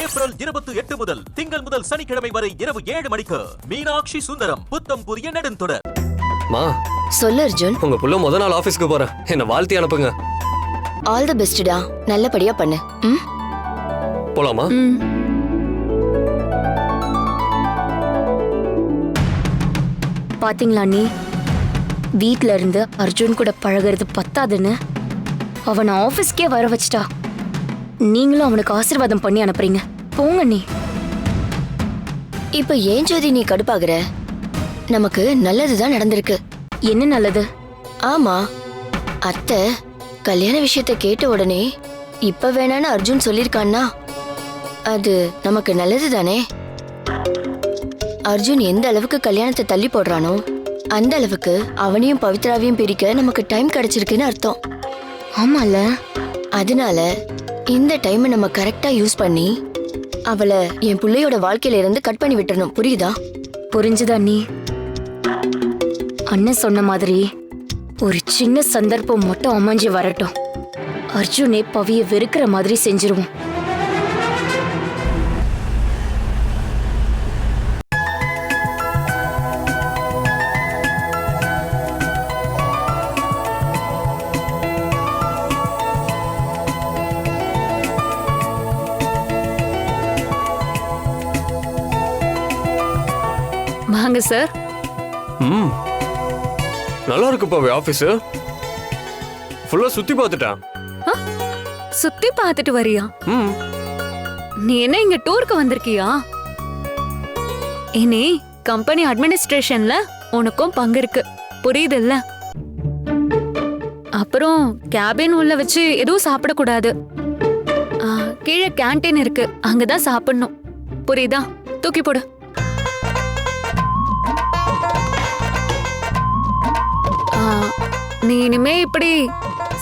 April இருபத்தி எட்டு முதல் திங்கள் முதல் சனிக்கிழமை வரை இரவு ஏழு மணிக்கு மீனாட்சி சுந்தரம் புத்தம் புதிய நெடுந்தொடர். மா. சொல்லு அர்ஜுன். உங்க புள்ள முத நாள் ஆபீஸ்க்கு போறேன். என்ன வாழ்த்தி அனுப்புங்க. ஆல் தி பெஸ்ட்டா நல்லபடியா பண்ணு. ம்? போலாமா? ம். பாத்தீங்களா நீ? வீட்ல இருந்து அர்ஜுன் கூட பழகுறது பத்தாதுன்னு. அவனை ஆபீஸ்க்கே வர வச்சிட்டா. நீங்களும் அவனுக்கு ஆசீர்வாதம் பண்ணி அனுப்புறீங்க. போங்க நீ இப்ப ஏன் ஜோதி நீ கடுப்பாகுற? நமக்கு நல்லதுதான் நடந்திருக்கு. என்ன நல்லது? ஆமா. அத்தை கல்யாண விஷயத்த கேட்ட உடனே இப்ப வேணான்னு அர்ஜுன் சொல்லிருக்கான்னா அது நமக்கு நல்லது தானே அர்ஜுன் எந்த அளவுக்கு கல்யாணத்தை தள்ளி போடுறானோ அந்த அளவுக்கு அவனையும் பவித்ராவையும் பிரிக்க நமக்கு டைம் கிடைச்சிருக்குன்னு அர்த்தம். ஆமால அதனால இந்த டைமை நம்ம கரெக்டா யூஸ் பண்ணி அவளை என் பிள்ளையோட வாழ்க்கையில இருந்து கட் பண்ணி விட்டுறணும். புரியுதா? புரிஞ்சுதா நீ? அண்ணன் சொன்ன மாதிரி ஒரு சின்ன சந்தர்ப்பம் மட்டும் அமைஞ்சு வரட்டும். அர்ஜுனே பவிய வெறுக்கிற மாதிரி செஞ்சிருவோம். வாங்க சார் ம். நல்லா இருக்குப்பா ஆபீஸ் ஃபுல்லா சுத்தி பார்த்துட்டேன் சுத்தி பார்த்துட்டு வரியா? ம். நீ என்ன இங்க டூருக்கு வந்திருக்கியா? இனி கம்பெனி அட்மினிஸ்ட்ரேஷன்ல உனக்கும் பங்கு இருக்கு. புரியுதுல்ல? அப்புறம் கேபின் உள்ள வச்சு எதுவும் சாப்பிடக்கூடாது. ஆ, கீழே கேண்டீன் இருக்கு. அங்கதான் சாப்பிடணும். புரியுதா? தூக்கி போடு. நீ இனிமே இப்படி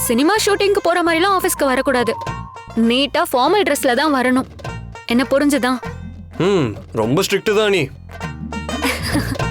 சினிமா ஷூட்டிங்க்கு போற மாதிரிலாம் ஆபீஸ்க்கு வரக்கூடாது. நீட்டா ஃபார்மல் ட்ரெஸ்ல தான் வரணும். என்ன புரிஞ்சுதா? ம் ரொம்ப ஸ்ட்ரிக்ட் தான் நீ.